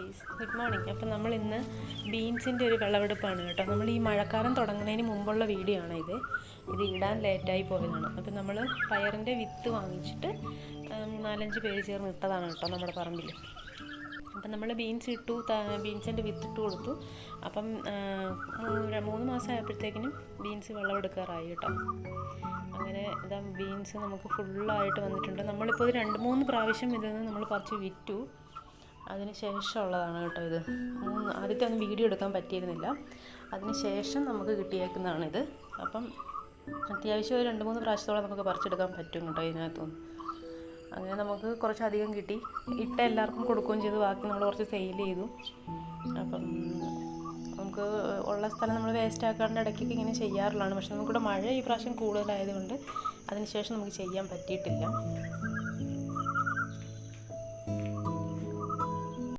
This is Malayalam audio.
ഗൈസ് ഗുഡ് മോർണിംഗ് അപ്പം നമ്മൾ ഇന്ന് ബീൻസിന്റെ ഒരു വിളവെടുപ്പാണ് കേട്ടോ. നമ്മൾ ഈ മഴക്കാലം തുടങ്ങുന്നതിന് മുമ്പുള്ള വീഡിയോ ആണ് ഇത്. ഇത് ഇടാൻ ലേറ്റായി പോയതാണ്. അപ്പം നമ്മൾ പയറിന്റെ വിത്ത് വാങ്ങിച്ചിട്ട് നാലഞ്ച് പേര് ചേർന്ന് ഇട്ടതാണ് കേട്ടോ നമ്മുടെ പറമ്പിൽ. അപ്പം നമ്മൾ ബീൻസ് ഇട്ടു ബീൻസിന്റെ വിത്ത് ഇട്ട് കൊടുത്തു. അപ്പം മൂന്ന് മാസം ആയപ്പോഴത്തേക്കിനും ബീൻസ് വിളവെടുക്കാറായി കേട്ടോ. അങ്ങനെ ഇതാ ബീൻസ് നമുക്ക് ഫുള്ളായിട്ട് വന്നിട്ടുണ്ട്. നമ്മളിപ്പോൾ ഇത് രണ്ട് മൂന്ന് പ്രാവശ്യം ഇതിൽ നിന്ന് നമ്മൾ പറിച്ച് വിറ്റു. അതിന് ശേഷമുള്ളതാണ് കേട്ടോ ഇത്. മൂന്ന് ആദ്യത്തെ ഒന്നും വീഡിയോ എടുക്കാൻ പറ്റിയിരുന്നില്ല. അതിന് ശേഷം നമുക്ക് കിട്ടിയേക്കുന്നതാണിത്. അപ്പം അത്യാവശ്യം ഒരു രണ്ട് മൂന്ന് പ്രാവശ്യത്തോളം നമുക്ക് പറിച്ചെടുക്കാൻ പറ്റും കേട്ടോ ഇതിനകത്തുനിന്ന് അങ്ങനെ നമുക്ക് കുറച്ചധികം കിട്ടി. ഇട്ട എല്ലാവർക്കും കൊടുക്കുകയും ചെയ്തു. ബാക്കി നമ്മൾ കുറച്ച് സെയിൽ ചെയ്തു. അപ്പം നമുക്ക് ഉള്ള സ്ഥലം നമ്മൾ വേസ്റ്റ് ആക്കാണ്ട് ഇടയ്ക്കൊക്കെ ഇങ്ങനെ ചെയ്യാറുള്ളതാണ്. പക്ഷെ നമുക്കിവിടെ മഴ ഈ പ്രാവശ്യം കൂടുതലായതുകൊണ്ട് അതിനുശേഷം നമുക്ക് ചെയ്യാൻ പറ്റിയിട്ടില്ല.